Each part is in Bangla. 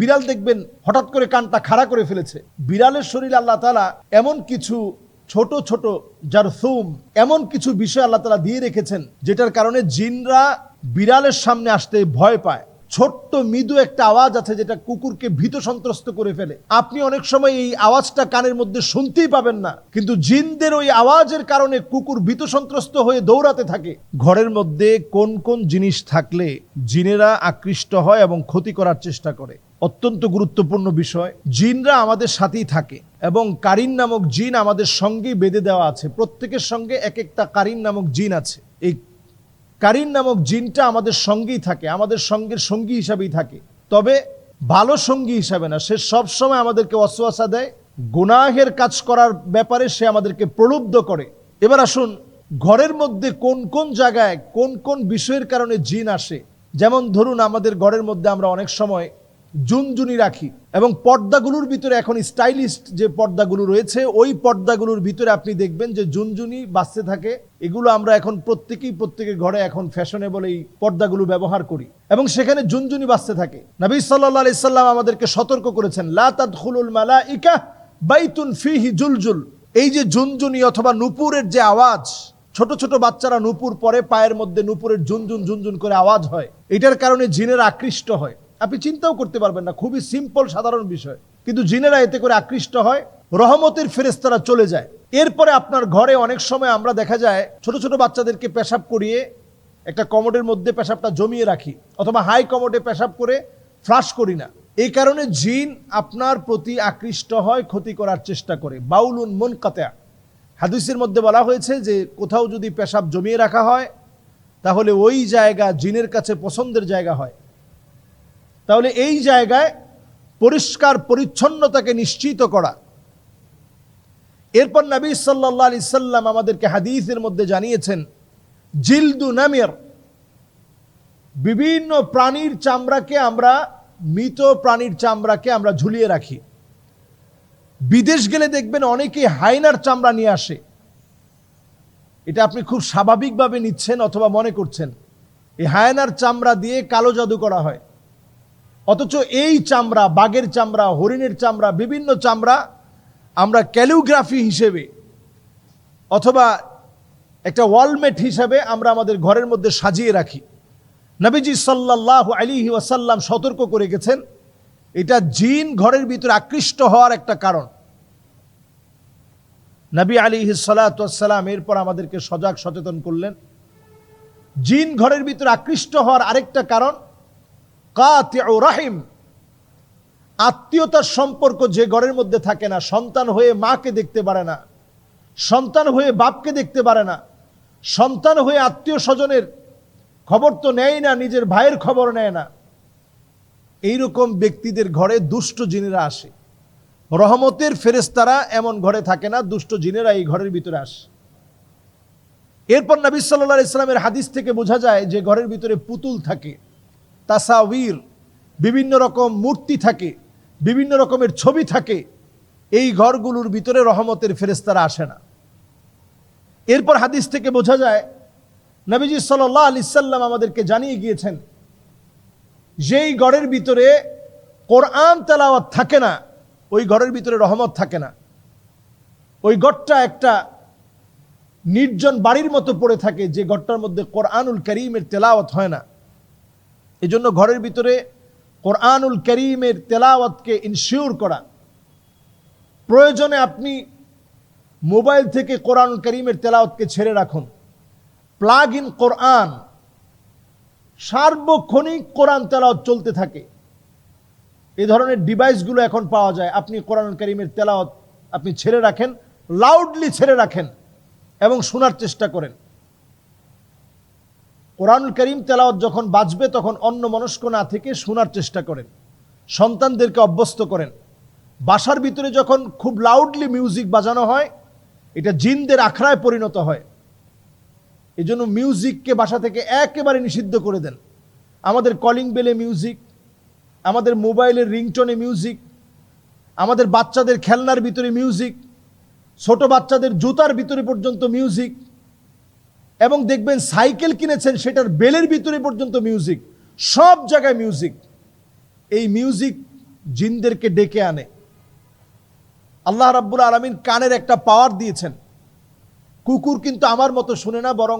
বিড়াল দেখবেন হঠাৎ করে কানটা খাড়া করে ফেলেছে। বিড়ালের শরীরে আল্লাহ তালা এমন কিছু ছোট ছোট যার সুম এমন কিছু বিষয় আল্লাহ তালা দিয়ে রেখেছেন, যেটার কারণে জিনরা বিড়ালের সামনে আসতে ভয় পায়। ছোট্ট মৃদু একটা আওয়াজ আছে যেটা কুকুরকে ভীত সন্ত্রস্ত করে ফেলে। আপনি অনেক সময় এই আওয়াজটা কানের মধ্যে শুনতেই পাবেন না, কিন্তু জিনদের ওই আওয়াজের কারণে কুকুর ভীত সন্ত্রস্ত হয়ে দৌড়াতে থাকে। ঘরের মধ্যে কোন কোন জিনিস থাকলে জিনেরা আকৃষ্ট হয় এবং ক্ষতি করার চেষ্টা করে। অত্যন্ত গুরুত্বপূর্ণ বিষয়। জিনরা আমাদের সাথেই থাকে এবং কারিন নামক জিন আমাদের সঙ্গেই বেঁধে দেওয়া আছে। প্রত্যেকের সঙ্গে এক একটা কারিন নামক জিন আছে। এই কারিন নামক জিনটা আমাদের সঙ্গেই থাকে, আমাদের সঙ্গের সঙ্গী হিসাবেই থাকে। তবে ভালো সঙ্গী হিসাবে না, সে সব সময় আমাদেরকে অশ্বাসা দেয়, গুনাহের কাজ করার ব্যাপারে সে আমাদেরকে প্রলুব্ধ করে। এবার আসুন, ঘরের মধ্যে কোন কোন জায়গায় কোন কোন বিষয়ের কারণে জিন আসে? যেমন ধরুন, আমাদের ঘরের মধ্যে আমরা অনেক সময় জুনজুনি রাখি এবং পর্দাগুলোর ভিতরে এখন স্টাইলিস্ট যে পর্দাগুলো রয়েছে, ওই পর্দাগুলোর ভিতরে আপনি দেখবেন যে জুনজুনি বাঁচতে থাকে। এগুলো আমরা এখন প্রত্যেকেই প্রত্যেকের ঘরে এখন ফ্যাশনেবল এই পর্দাগুলো ব্যবহার করি। এবং সেখানে জুনজুনি বাঁচতে থাকে। নবী সাল্লাহ আলাইসাল্লাম আমাদেরকে সতর্ক করেছেন, লা তাদখুলুল মালাইকা বাইতুন ফিহি জুলজুল। এই যে জুনজুনি অথবা নুপুরের যে আওয়াজ, ছোট ছোট বাচ্চারা নুপুর পরে পায়ের মধ্যে নুপুরের ঝুনঝুন ঝুনঝুন করে আওয়াজ হয়। এটার কারণে জিনের আকৃষ্ট হয়। আপনি চিন্তাও করতে পারবেন না, খুবই সিম্পল সাধারণ বিষয়। কিন্তু জিনেরা এতে করে আকৃষ্ট হয়, রহমতের ফেরেস্তারা চলে যায়। এরপরে আপনার ঘরে অনেক সময় আমরা দেখা যায়, ছোট ছোট বাচ্চাদেরকে পেশাব করিয়ে একটা কমোডের মধ্যে পেশাবটা জমিয়ে রাখি, অথবা হাই কমোডে পেশাব করে ফ্লাশ করি না। এই কারণে জিন আপনার প্রতি আকৃষ্ট হয়, ক্ষতি করার চেষ্টা করে। বাউলুন মন কাতেয়া হাদিসের মধ্যে বলা হয়েছে যে, কোথাও যদি পেশাব জমিয়ে রাখা হয়, তাহলে ওই জায়গা জিনের কাছে পছন্দের জায়গা হয়। তাহলে এই জায়গায় পরিষ্কার পরিচ্ছন্নতাকে নিশ্চিত করা। এরপর নবী সাল্লাহ আলি সাল্লাম আমাদেরকে হাদিসের মধ্যে জানিয়েছেন, জিলদু নামের, বিভিন্ন প্রাণীর চামড়াকে আমরা, মৃত প্রাণীর চামড়াকে আমরা ঝুলিয়ে রাখি। বিদেশ গেলে দেখবেন অনেকে হাইনার চামড়া নিয়ে আসে। এটা আপনি খুব স্বাভাবিকভাবে নিচ্ছেন অথবা মনে করছেন। এই হায়নার চামড়া দিয়ে কালো জাদু করা হয়। অথচ এই চামড়া, বাঘের চামড়া, হরিণের চামড়া, বিভিন্ন চামড়া আমরা ক্যালিওগ্রাফি হিসেবে অথবা একটা ওয়ালমেট হিসাবে আমরা আমাদের ঘরের মধ্যে সাজিয়ে রাখি। নবীজি সাল্লাহ আলী ওয়াসাল্লাম সতর্ক করে গেছেন এটা জিন ঘরের ভিতরে আকৃষ্ট হওয়ার একটা কারণ। নবী আলী সালাতাম এরপর আমাদেরকে সজাগ সচেতন করলেন। জিন ঘরের ভিতরে আকৃষ্ট হওয়ার আরেকটা কারণ রাহিম। আত্মীয়তার সম্পর্ক যে ঘরের মধ্যে থাকে না, সন্তান হয়ে মাকে দেখতে পারে না, সন্তান হয়ে বাপকে দেখতে পারে না, সন্তান হয়ে আত্মীয় স্বজনের খবর তো নেয় না, নিজের ভাইয়ের খবর নেয় না। এইরকম ব্যক্তিদের ঘরে দুষ্ট জিনেরা আসে। রহমতের ফেরেস্তারা এমন ঘরে থাকে না, দুষ্ট জিনেরা এই ঘরের ভিতরে আসে। এরপর নবী ইসলামের হাদিস থেকে বোঝা যায় যে ঘরের ভিতরে পুতুল থাকে। তাসাউর বিভিন্ন রকম মূর্তি থাকে, বিভিন্ন রকমের ছবি থাকে, এই ঘরগুলোর ভিতরে রহমতের ফেরেস্তারা আসে না। এরপর হাদিস থেকে বোঝা যায়, নবীজি সাল্লাহ আলি সাল্লাম আমাদেরকে জানিয়ে গিয়েছেন, যেই ঘরের ভিতরে কোরআন তেলাওয়াত থাকে না, ওই ঘরের ভিতরে রহমত থাকে না। ওই ঘরটা একটা নির্জন বাড়ির মতো পড়ে থাকে, যে ঘরটার মধ্যে কোরআনুল করিমের তেলাওয়াত হয় না। এই জন্য ঘরের ভিতরে কোরআনুল করিমের তেলাওয়াতকে ইনশিওর করা। প্রয়োজনে আপনি মোবাইল থেকে কোরআনুল করিমের তেলাওয়াতকে ছেড়ে রাখুন। প্লাগ ইন কোরআন। সার্বক্ষণিক কোরআন তেলাওয়াত চলতে থাকে। এ ধরনের ডিভাইসগুলো এখন পাওয়া যায়। আপনি কোরআন করিমের তেলাওয়াত আপনি ছেড়ে রাখেন লাউডলি ছেড়ে রাখেন এবং শোনার চেষ্টা করেন। কোরআনুল করিম তেলাওয়াত যখন বাজবে, তখন অন্য মনস্ক না থেকে শোনার চেষ্টা করেন, সন্তানদেরকে অভ্যস্ত করেন। বাসার ভিতরে যখন খুব লাউডলি মিউজিক বাজানো হয়, এটা জিনদের আখড়ায় পরিণত হয়। এই জন্য মিউজিককে বাসা থেকে একেবারে নিষিদ্ধ করে দেন। আমাদের কলিং বেলে মিউজিক আমাদের মোবাইলের রিংটোনে মিউজিক আমাদের বাচ্চাদের খেলনার ভিতরে মিউজিক ছোট বাচ্চাদের জুতার ভিতরে পর্যন্ত মিউজিক এবং দেখবেন সাইকেল কিনেছেন, সেটার বেলের ভিতরে পর্যন্ত মিউজিক সব জায়গায় মিউজিক এই মিউজিক জিনদেরকে ডেকে আনে। আল্লাহ রাব্বুল আলমিন কানের একটা পাওয়ার দিয়েছেন। কুকুর কিন্তু আমার মতো শুনে না, বরং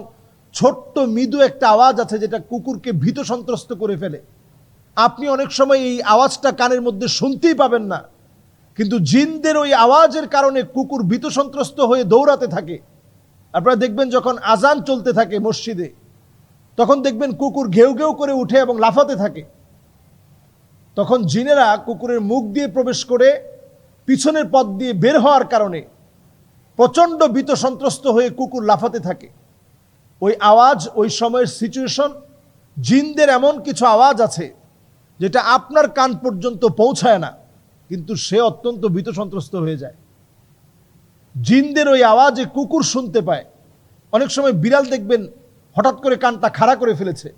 ছোট্ট মৃদু একটা আওয়াজ আছে যেটা কুকুরকে ভীত সন্ত্রস্ত করে ফেলে। আপনি অনেক সময় এই আওয়াজটা কানের মধ্যে শুনতেই পাবেন না, কিন্তু জিনদের ওই আওয়াজের কারণে কুকুর ভীত সন্ত্রস্ত হয়ে দৌড়াতে থাকে। আপনারা দেখবেন যখন আজান চলতে থাকে মসজিদে, তখন দেখবেন কুকুর ঘেউ ঘেউ করে উঠে এবং লাফাতে থাকে। তখন জিনেরা কুকুরের মুখ দিয়ে প্রবেশ করে পিছনের পথ দিয়ে বের হওয়ার কারণে প্রচণ্ড ভীত সন্ত্রস্ত হয়ে কুকুর লাফাতে থাকে। ওই আওয়াজ, ওই সময়ের সিচুয়েশন জিনদের এমন কিছু আওয়াজ আছে যেটা আপনার কান পর্যন্ত পৌঁছায় না, কিন্তু সে অত্যন্ত ভীত সন্ত্রস্ত হয়ে যায়। জিনদের ওই আওয়াজে কুকুর শুনতে পায়। অনেক সময় বিড়াল দেখবেন, হঠাৎ করে কানটা খাড়া করে ফেলেছে।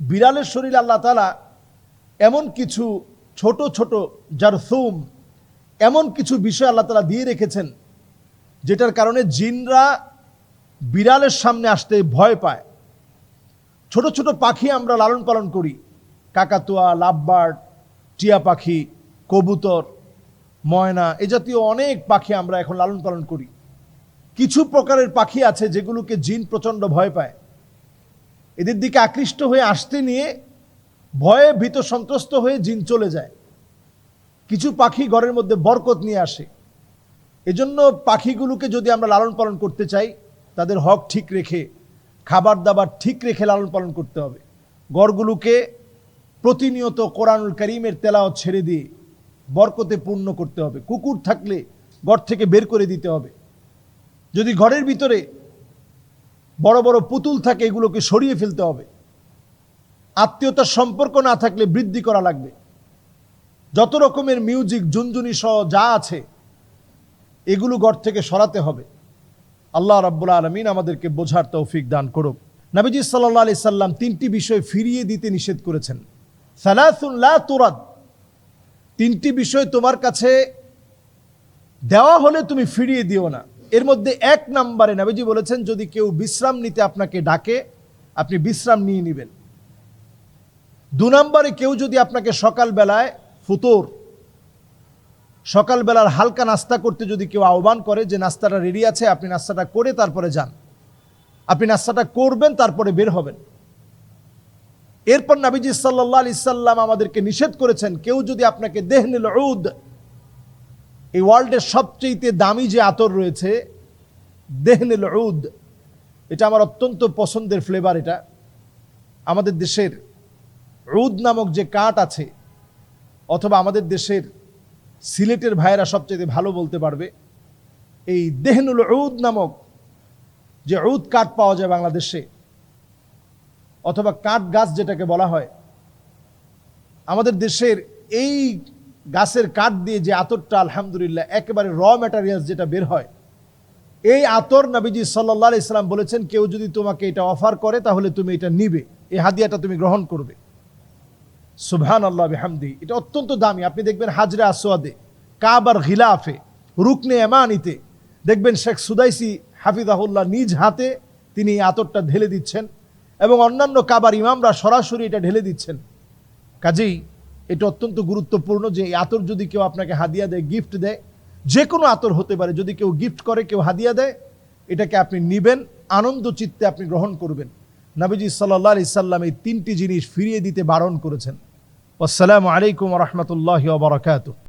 বিড়ালের শরীর আল্লাহ তালা এমন কিছু ছোট ছোট যার সুম এমন কিছু বিষয় আল্লাহ তালা দিয়ে রেখেছেন, যেটার কারণে জিনরা বিড়ালের সামনে আসতে ভয় পায়। ছোট ছোট পাখি আমরা লালন পালন করি। কাকাতুয়া, লাভবার্ড, টিয়া পাখি, কবুতর ময়না, এ জাতীয় অনেক পাখি আমরা এখন লালন পালন করি। কিছু প্রকারের পাখি আছে যেগুলোকে জিন প্রচণ্ড ভয় পায়। এদের দিকে আকৃষ্ট হয়ে আসতে নিয়ে ভয়ে ভীত সন্ত্রস্ত হয়ে জিন চলে যায়। কিছু পাখি ঘরের মধ্যে বরকত নিয়ে আসে। এজন্য পাখিগুলোকে যদি আমরা লালন পালন করতে চাই, তাদের হক ঠিক রেখে, খাবার দাবার ঠিক রেখে লালন পালন করতে হবে। গড়গুলোকে প্রতিনিয়ত কোরআনুল করিমের তেলাও ছেড়ে দিয়ে বরকতে পূর্ণ করতে হবে। কুকুর থাকলে ঘর থেকে বের করে দিতে হবে। যদি ঘরের ভিতরে বড় বড় পুতুল থাকে, এগুলোকে সরিয়ে ফেলতে হবে। আত্মীয়তার সম্পর্ক না থাকলে বৃদ্ধি করা লাগবে। যত রকমের মিউজিক জুনজুনি সহ যা আছে, এগুলো ঘর থেকে সরাতে হবে। আল্লাহ রাব্বুল আলমিন আমাদেরকে বোঝার তৌফিক দান করুক। নাবিজি সাল্লাহ আলি সাল্লাম তিনটি বিষয় ফিরিয়ে দিতে নিষেধ করেছেন। সালাসুল্লাহ তোরাদ তিনটি বিষয় তোমার কাছে দেওয়া হলে তুমি ফিরিয়ে দিও না। এর মধ্যে এক নাম্বারে নাবিজি বলেছেন, যদি কেউ বিশ্রাম নিতে আপনাকে ডাকে, আপনি বিশ্রাম নিয়ে নেবেন। দু নম্বরে কেউ যদি আপনাকে সকালবেলায় ফুতোর, সকালবেলার হালকা নাস্তা করতে যদি কেউ আহ্বান করে যে, নাস্তাটা রেডি আছে, আপনি নাস্তাটা করে তারপরে যান। আপনি নাস্তাটা করবেন, তারপরে বের হবেন। এরপর নাবিজি সাল্লাহ আলি সাল্লাম আমাদেরকে নিষেধ করেছেন, কেউ যদি আপনাকে দেহ দেহনিল উদ, এই ওয়ার্ল্ডের সবচেয়ে দামি যে আতর রয়েছে দেহ দেহনিল উদ, এটা আমার অত্যন্ত পছন্দের ফ্লেভার এটা। আমাদের দেশের উদ নামক যে কাঠ আছে, অথবা আমাদের দেশের সিলেটের ভাইয়েরা সবচেয়ে ভালো বলতে পারবে, এই দেহনুল উদ নামক যে উদ কাঠ পাওয়া যায় বাংলাদেশে অথবা কাঠ গাছ যেটাকে বলা হয়, আমাদের দেশের এই গাছের কাঠ দিয়ে যে আতরটা আলহামদুলিল্লাহ একেবারে র ম্যাটারিয়ালস যেটা বের হয়, এই আতর নবীজি সাল্লাহ ইসলাম বলেছেন, কেউ যদি তোমাকে এটা অফার করে, তাহলে তুমি এটা নিবে, এই হাদিয়াটা তুমি গ্রহণ করবে। সুবহান আল্লাহ হামদি এটা অত্যন্ত দামি, আপনি দেখবেন হাজরা আসোয়াদে কাবার ঘিলাফে রুকনে এমানিতে, দেখবেন শেখ সুদাইসি হাফিজাহুল্লাহ নিজ হাতে তিনি এই আতরটা ঢেলে দিচ্ছেন এবং অন্যান্য কাবার ইমামরা সরাসরি এটা ঢেলে দিচ্ছেন। কাজেই এটা অত্যন্ত গুরুত্বপূর্ণ যে আতর যদি কেউ আপনাকে হাদিয়া দেয় গিফট দেয় যে কোনো আতর হতে পারে, যদি কেউ গিফট করে, কেউ হাদিয়া দেয়, এটাকে আপনি নিবেন, আনন্দ চিত্তে আপনি গ্রহণ করবেন। নবীজি সাল্লাহ আলি সাল্লাম এই তিনটি জিনিস ফিরিয়ে দিতে বারণ করেছেন। আসসালামু আলাইকুম রহমতুল্লাহ বারকাত